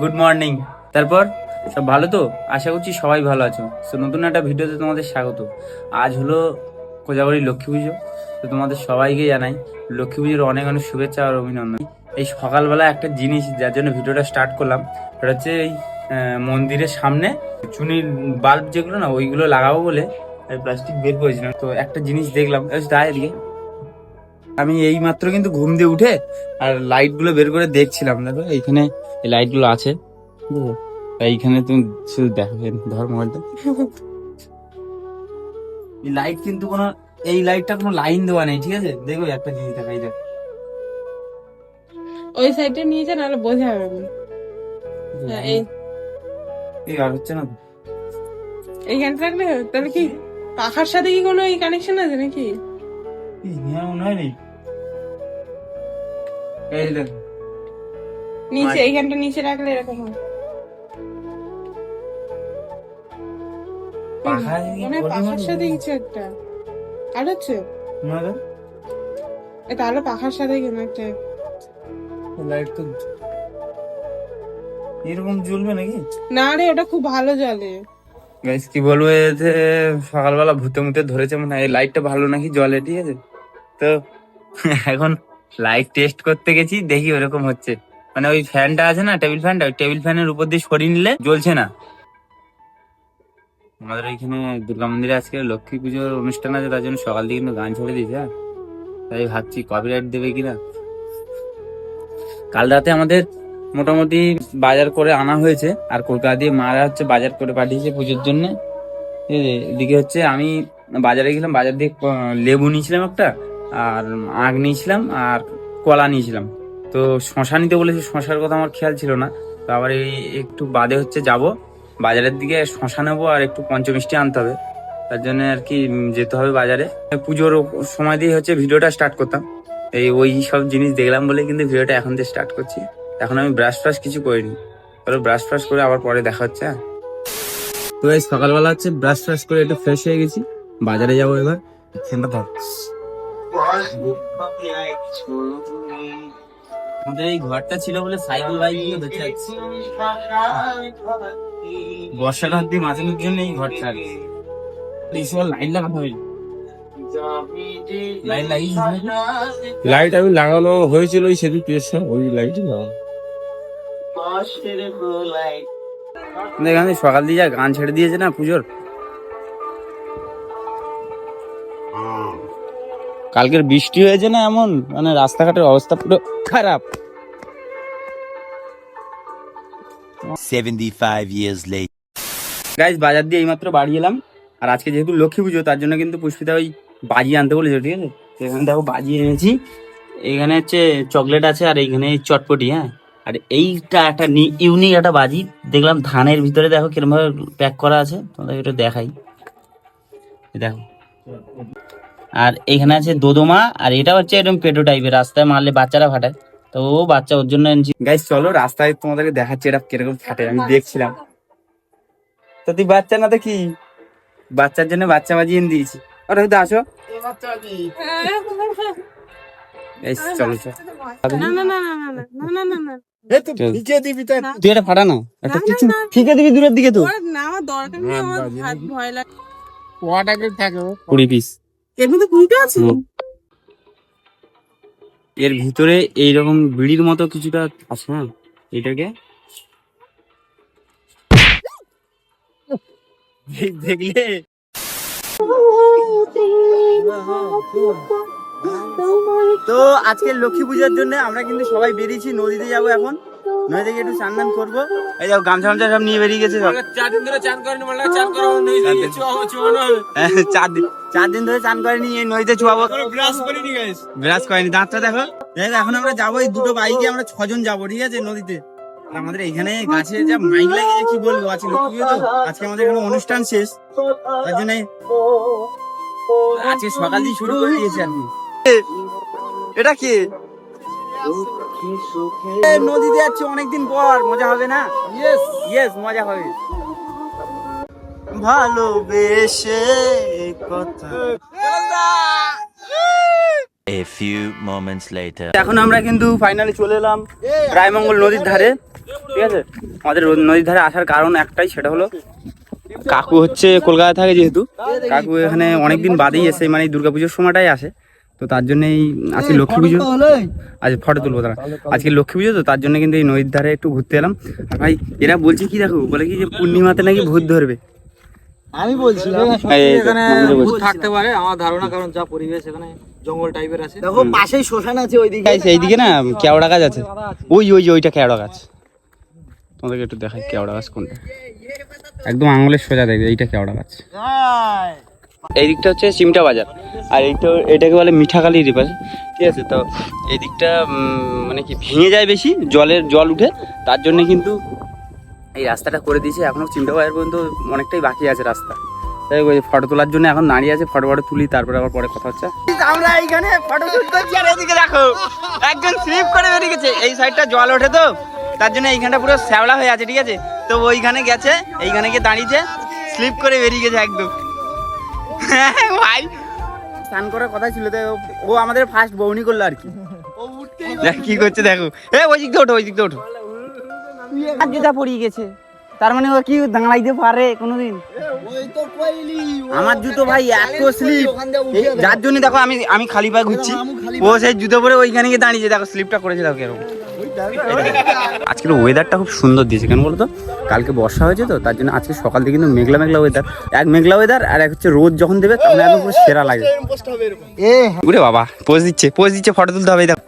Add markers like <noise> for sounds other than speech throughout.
Good morning তারপর? সব ভালো তো? আশা করছি সবাই ভালো আছো। তো নতুন একটা ভিডিওতে তোমাদের স্বাগত। আজ হলো কোজাগরী লক্ষ্মী পুজো। তো তোমাদের সবাইকে জানাই, লক্ষ্মী পুজোর অনেক অনেক শুভেচ্ছা আর অভিনন্দন। এই সকালবেলা একটা জিনিস যার জন্য ভিডিওটা স্টার্ট করলাম, সেটা হচ্ছে এই মন্দিরের সামনে, চুনির বাল্ব যেগুলো না, ওইগুলো লাগাবো বলে প্লাস্টিক বের করেছিলাম তো একটা জিনিস দেখলাম এই তাই আমি এই মাত্র কিন্তু ঘুম দিয়ে উঠে আর লাইটগুলো বের করে দেখছিলাম। দেখো এইখানে এই লাইটগুলো আছে? এইখানে তুমি শুধু দেখো ধর মোবাইলটা। এই লাইট কিন্তু কোনো এই লাইটটা কোনো লাইন দেওয়া নেই ঠিক আছে? দেখো একটা জিনিস দেখা এই দেখো। ওই সাইডে নিয়ে যান নাহলে বোঝা যাবে এই। এই আর হচ্ছে না। তো। এইখানটা রাখলে তাহলে কি? পাখার সাথে কি কোনো এই কানেকশন আছে নাকি? এই দেখো। নিচে এইখানটা নিচে রাখলে এরকম হয়। মানে পাখার মডি সাথে কিছু একটা। আর হচ্ছে? পাখার সাথে কোনো একটা। লাইট তো এরকম জ্বলবে নাকি? না রে ওটা খুব ভালো জ্বলে। গাইস কি বলব এতে সকালবেলা ভূতে মুতে ধরেছে মানে এই লাইটটা ভালো নাকি জলে, ঠিক আছে? তো <laughs> এখন লাইট টেস্ট করতে গেছি, দেখি ওরকম হচ্ছে। মানে ওই ফ্যানটা আছে না টেবিল ফ্যানটা ওই টেবিল ফ্যানের উপর দিয়ে সরিয়ে নিলে জ্বলছে না। আমাদের এখানে দুর্গা মন্দিরে আজকে লক্ষ্মী পুজোর অনুষ্ঠান আছে, তার জন্য সকাল দিয়ে কিন্তু গান ছেড়ে দিয়েছে হ্যাঁ? তাই ভাবছি কপিরাইট দেবে কিনা। কাল রাতে আমাদের মোটামুটি বাজার করে আনা হয়েছে। আর কলকাতা দিয়ে মারা হচ্ছে বাজার করে পাঠিয়েছে পুজোর জন্য। এদিকে হচ্ছে আমি বাজারে গেলাম, বাজার দিয়ে লেবু নিয়েছিলাম একটা, আর আখ নিয়েছিলাম, আর কলা নিয়েছিলাম। তো শশা নিতে বলেছে, শশার কথা আমার খেয়াল ছিল না। তো আবার এই একটু বাদে হচ্ছে যাব। বাজারের দিকে শশা নেব আর একটু পঞ্চমিষ্টি আনতে হবে। তার জন্য আর কি যেতে হবে বাজারে। পুজোর সময় দিয়ে হচ্ছে ভিডিওটা স্টার্ট করতাম। এই ওই সব জিনিস দেখলাম বলে কিন্তু ভিডিওটা এখন দিয়ে স্টার্ট করছি। এখন আমি ব্রাশ ফ্রাশ কিছু করিনি। তবে ব্রাশ ফ্রাশ করে আবার পরে দেখা হচ্ছে হ্যাঁ? তো এই সকালবেলা হচ্ছে ব্রাশ ফ্রাশ করে একটু ফ্রেশ হয়ে গেছি, বাজারে যাব এবার। ফোনটা ধর আমাদের এই ঘরটা ছিল বলে সাইকেল বাইকগুলো বেঁচে যাচ্ছে বর্ষাটা দিয়ে মাঝানোর জন্য এই ঘরটা কি। এই সময় লাইট আমি লাগানো হয়েছিল ওই সেদিন ওই লাইট না এখানে সকাল দিয়ে যা গান ছেড়ে দিয়েছে না পুজোর। কালকের বৃষ্টি হয়েছে না এমন? মানে রাস্তাঘাটের অবস্থা পুরো খারাপ। 75 years later. গাইজ বাজার দিয়ে এইমাত্র বাড়ি এলাম। আর আজকে যেহেতু লক্ষ্মী পুজো তার জন্য কিন্তু পুষ্পিতা ওই বাজি আনতে বলেছে ঠিক আছে? এখানে দেখো বাজি এনেছি। এখানে হচ্ছে চকলেট আছে আর এইখানে চটপটি হ্যাঁ? আর এইটা একটা ইউনিক একটা বাজি। দেখলাম ধানের ভিতরে দেখো কিরম ভাবে প্যাক করা আছে। তোমাদের একটু দেখাই। দেখো। আর এখানে আছে দোদমা আর এটা হচ্ছে এরকম পেটো টাইপের রাস্তায় মারলে বাচ্চারা ফাটায়। তো ও বাচ্চা ওর জন্য এনেছি। গাইজ চলো রাস্তায় তোমাদেরকে দেখাচ্ছি এটা কীরকম ফাটে আমি দেখছিলাম। তো তুই বাচ্চা না তো কি বাচ্চার জন্য বাচ্চা বাজি এনে দিয়েছি। আরে তো আসো। এই চলো চলো। না না না না না না না না না। তুই এটা ফাটা না একটা না, কিছু না। ফিকে দিবি দূরের দিকে তো না আমার দরকার নেই আমার হাত ভয় লাগে কুড়ি পিস এর মধ্যে কুড়িটা আছে এর ভিতরে এইরকম বিড়ির মতো কিছুটা আছে না এটাকে দেখলে তো আজকে লক্ষ্মী পূজার জন্য আমরা কিন্তু সবাই বেরিয়েছি নদীতে যাব এখন। একটু স্নান দান করব। এই যাও গামছা গামছা সব নিয়ে বেরিয়ে গেছে সব। চার দিন ধরে চান করেনি চান করা বন্ধ হয়ে গেছে হ্যাঁ, চার দিন। চার দিন ধরে চান করেনি এই নদীতে ব্রাশ করিনি দাঁতটা দেখো। দেখো এখন আমরা যাব এই দুটো বাইকে আমরা ছজন যাব ঠিক আছে নদীতে। আমাদের এখানে গাছে যা মাইক লাগিয়েছে কি বলব আজকে লক্ষ্মী তো আজকে আমাদের এখানে অনুষ্ঠান শেষ। তার জন্য আজকে সকাল দিয়ে শুরু করে দিয়েছে আর কি। এটা কি? এ, নদীতে যাচ্ছে অনেকদিন পর মজা হবে না? ইয়েস ইয়েস মজা হবে। ভালোবেসে কত A few moments later. এখন আমরা কিন্তু ফাইনালি চলে এলাম রায়মঙ্গল নদীর ধারে ঠিক আছে? আমাদের নদীর ধারে আসার কারণ একটাই সেটা হলো কাকু হচ্ছে কলকাতা থাকে যেহেতু। কাকু এখানে অনেকদিন বাদেই এসে মানে দুর্গাপুজোর সময়টাই আসে। তো তার জন্যই আজকে লক্ষ্মী পুজো আজ ফটো তুলবো তারা আজকে লক্ষ্মী পুজো তো তার জন্য কিন্তু এই নদীর ধারে একটু ঘুরতে এলাম। আর ভাই এরা বলছে কি দেখো বলে কি যে পূর্ণিমাতে নাকি ভূত ধরবে? আমি বলছি এই তো, মন্দিরে বসে। থাকতে পারে আমার ধারণা কারণ যা পরিবেশ এখানে জঙ্গল টাইপের আছে। দেখো পাশেই শ্মশান আছে ওইদিকে। গাইস এইদিকে না কেওড়া গাছ আছে। ওই ওই ওইটা কেওড়া গাছ। তোমাদেরকে একটু দেখাই কেওড়া গাছ কোনটা? একদম আঙুলের সোজা দেখবে এইটা কেওড়া গাছ। এই দিকটা হচ্ছে চিমটা বাজার। আর এইটা এটাকে বলে মিঠাকালি রিভার ঠিক আছে, তো এই দিকটা মানে কি, ভেঙে যায় বেশি, জলের জল উঠে, তার জন্য কিন্তু এই রাস্তাটা করে দিয়েছে। এখনও চিমটা বাজার পর্যন্ত অনেকটাই বাকি আছে রাস্তা। তাই ওই ফটো তোলার জন্য এখন দাঁড়িয়ে আছে ফটো ফটো তুলি, তারপরে আবার পরে কথা হচ্ছে। আমরা এইখানে ফটো শুট করছি, আর এদিকে দেখো, একজন স্লিপ করে বেরিয়ে গেছে। এই সাইডটা জল ওঠে তো, তার জন্য এইখানটা পুরো শ্যাওলা হয়ে আছে, ঠিক আছে? তো ওইখানে গেছে, এইখানে গিয়ে দাঁড়িয়েছে স্লিপ করে বেরিয়ে গেছে একদম। ভাই। স্নান করার কথা ছিল তো ও আমাদের ফার্স্ট বউনি করল আর কি। দেখ কি করছে দেখো। এ ওই দিক দিয়ে ওঠো ওই দিক দিয়ে ওঠো। আর জুতা পড়িয়ে গেছে। তার মানে ও কি দাঁড়াইতে পারে কোনোদিন? আমার জুতো ভাই এত স্লিপ যার জন্য দেখো আমি আমি খালি পায়ে ঘুরছি। ও সেই জুতো পরে ওইখানে গিয়ে দাঁড়িয়েছে। দেখো স্লিপটা করেছে দেখো এরকম <laughs> আজকের ওয়েদারটা খুব সুন্দর দিয়েছে কেন বলতো? কালকে বর্ষা হয়েছে তো তার জন্য আজকে সকাল থেকে কিন্তু মেঘলা মেঘলা ওয়েদার এক মেঘলা ওয়েদার আর এক হচ্ছে রোদ যখন দেবে তখন একদম পুরো সেরা লাগে। এ উরে বাবা পোজ দিচ্ছে পোজ দিচ্ছে ফটো তুলতে হবে এই দেখো।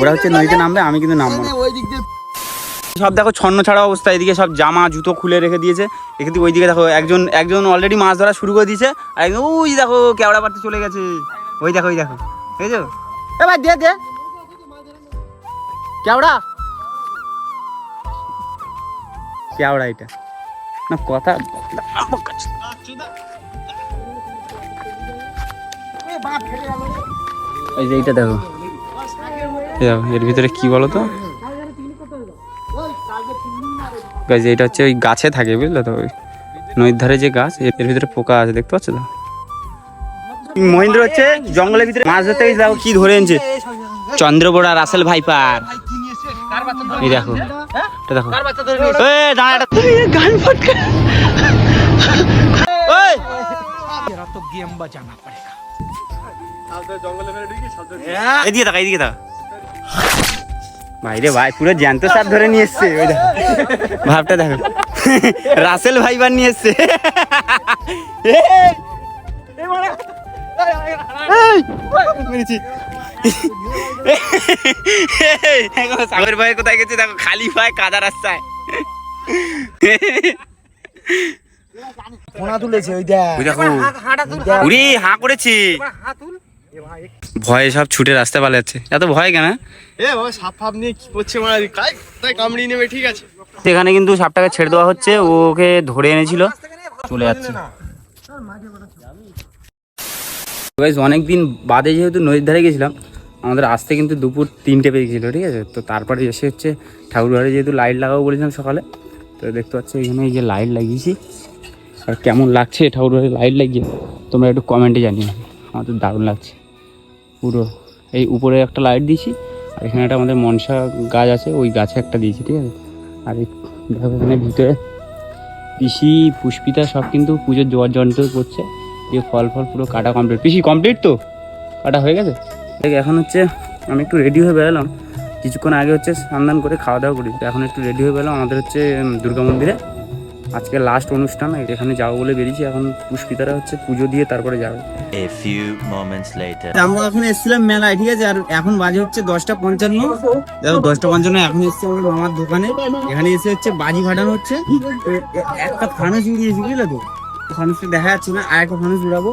ওরা হচ্ছে নদীতে নামবে আমি কিন্তু নামবো ওই দিক দিয়ে সব দেখো ছন্ন ছাড়া অবস্থা এদিকে সব জামা জুতো খুলে রেখে দিয়েছে। এদিকে ওইদিকে দেখো একজন একজন অলরেডি মাছ ধরা শুরু করে দিয়েছে আর একজন ওই দেখো কেওড়া পাড়তে চলে গেছে। ওই দেখো ওই দেখো। বুঝেছ? এবার দে দে। কেওড়া। কেওড়া এটা। না কথা এই যে এইটা দেখো। দেখো, এর ভিতরে কি বলো তো গাছ এটা হচ্ছে ওই গাছে থাকে বুঝলে তো? ওই নদীর ধারে যে গাছ এর ভিতরে পোকা আছে দেখতে পাচ্ছ তো? মহেন্দ্র হচ্ছে জঙ্গলের ভিতরে। মাছ ধরতে গেছে দেখো কি ধরে এনেছে। চন্দ্রবোড়া রাসেল ভাইপার। এই দেখো এটা দেখো। এই দাঁড়া এটা গান ফটকা ওই এদিকে তাকা এদিকে তাকা ভাই রে ভাই পুরো জ্যান্ত সাপ ধরে নিয়ে এসছে ওই দেখো ভাবটা দেখো রাসেল ভাইবার নিয়ে এসছে এই! এই মারা! এই! মেরেছি। এই! দেখো, সাগর ভাই কোথায় গেছে দেখো খালি পায় কাদা রাস্তায় ফোনা তুলেছে ওই দেখ ওই দেখো উড়ি হাঁ করেছি ভয়ে সব ছুটে রাস্তা পালাচ্ছে এত ভয় কেন? এ সাপ ফাপ নিয়ে কি করছে মারা কাই তাই কামড়িয়ে নেবে ঠিক আছে। এখানে কিন্তু সাপটাকে ছেড়ে দেওয়া হচ্ছে ওকে ধরে এনেছিল। চলে যাচ্ছে। গাইজ অনেকদিন বাদে যেহেতু নদীর ধারে গেছিলাম আমাদের আসতে কিন্তু দুপুর তিনটে বেজে গেছিল ঠিক আছে? তো তারপরে এসে হচ্ছে ঠাকুরঘরে যেহেতু লাইট লাগাবো বলেছিলাম সকালে তো দেখতে পাচ্ছ এখানে এই যে লাইট লাগিয়েছি। আর কেমন লাগছে ঠাকুরঘরে লাইট লাগিয়ে? তোমরা একটু কমেন্টে জানিও। আমার তো দারুণ লাগছে। পুরো এই উপরে একটা লাইট দিয়েছি, আর এখানে একটা আমাদের মনসা গাছ আছে, ওই গাছে একটা দিয়েছি, ঠিক আছে? আর দেখো এখানে ভিতরে পিসি, পুষ্পিতা সব কিন্তু পুজোর জোয়ার যন্ত্র করছে, দিয়ে ফল ফল পুরো কাটা কমপ্লিট পিসি কমপ্লিট তো? কাটা হয়ে গেছে? দেখ, এখন হচ্ছে আমি একটু রেডি হয়ে বেরোলাম। কিছুক্ষণ আগে হচ্ছে স্নান করে খাওয়া দাওয়া করি। এখন একটু রেডি হয়ে বেরোলাম, আমাদের হচ্ছে দুর্গা মন্দিরে। আজকে লাস্ট অনুষ্ঠান এখানে যাব বলে বেরিয়েছি এখন পুষ্পিতারা হচ্ছে পুজো দিয়ে তারপরে যাবে। A few moments later. আমরা এখন এসেছিলাম মেলায় ঠিক আছে? আর এখন বাজে হচ্ছে দশটা পঞ্চান্ন। দেখো দশটা পঞ্চান্ন এখন এসছে আমার মামার দোকানে। এখানে এসে হচ্ছে বাজি ফাটানো হচ্ছে। একটা ফানুস উড়িয়েছি বুঝলে তো? ফানুসটা দেখা যাচ্ছে না আর একটা ফানুস উড়াবো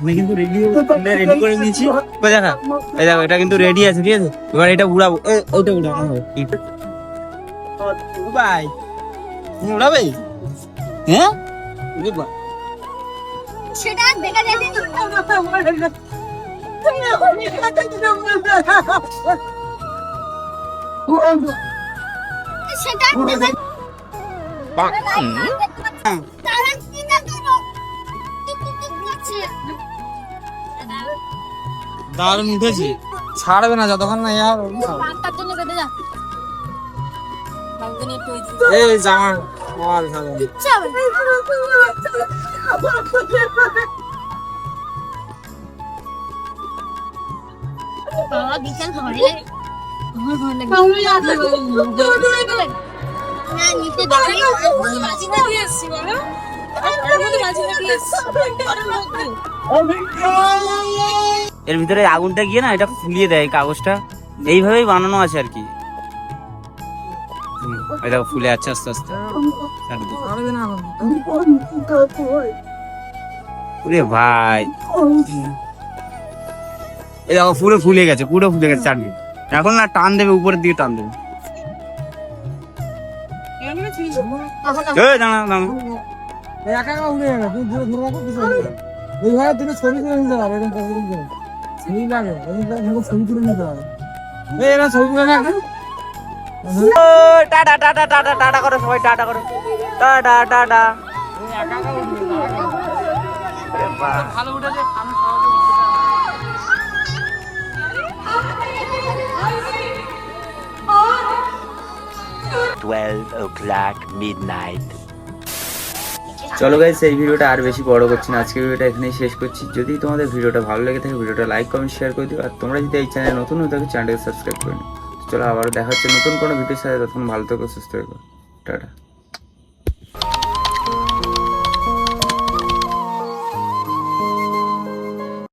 আমি কিন্তু রেডি রেডি করে নিয়েছি। দেখা এই দেখো এটা কিন্তু রেডি আছে ঠিক আছে? এবার এটা উড়াবো। এ, ওইটা উড়াবো। ভাই। উড়াবে? হ্যাঁ? উড়ে বাবা। সেটা দেখা যাবে সেটা দারুণ উঠেছি। ছাড়বে না যতক্ষণ না এই জামা মাল খাবে। বাবা বিশাল মধ্যে। এর ভিতরে আগুনটা গিয়ে না এটা ফুলিয়ে দেয় কাগজটা। এইভাবেই বানানো আছে আর কি। এটা ফুলে আছে আস্তে আস্তে। ওরে ভাই এই দেখো, পুরো ফুলে গেছে, পুরো ফুলে গেছে চাটনি এখন না টান দেবে, উপরের দিকে টান দেবে ছবি তুলে নিতে। ছবি তুলে টাটা টাটা টাটা টাটা করো সবাই টাটা করো। Tata tata. ভালো উঠেছে পারব। Twelve o'clock midnight. চলো গাইস এই ভিডিওটা আর বেশি বড় করছি না। আজকে ভিডিওটা এখানেই শেষ করছি। যদি তোমাদের ভিডিওটা ভালো লেগে থাকে ভিডিওটা লাইক কমেন্ট শেয়ার করে দিও। আর তোমরা যদি এই চ্যানেল নতুন হয়ে থাকো চ্যানেলটাকে সাবস্ক্রাইব করে নিও। চলো আবারও দেখা হচ্ছে নতুন কোনো ভিডিওর সাথে তখন ভালো থেকো সুস্থ থেকো। টাটা।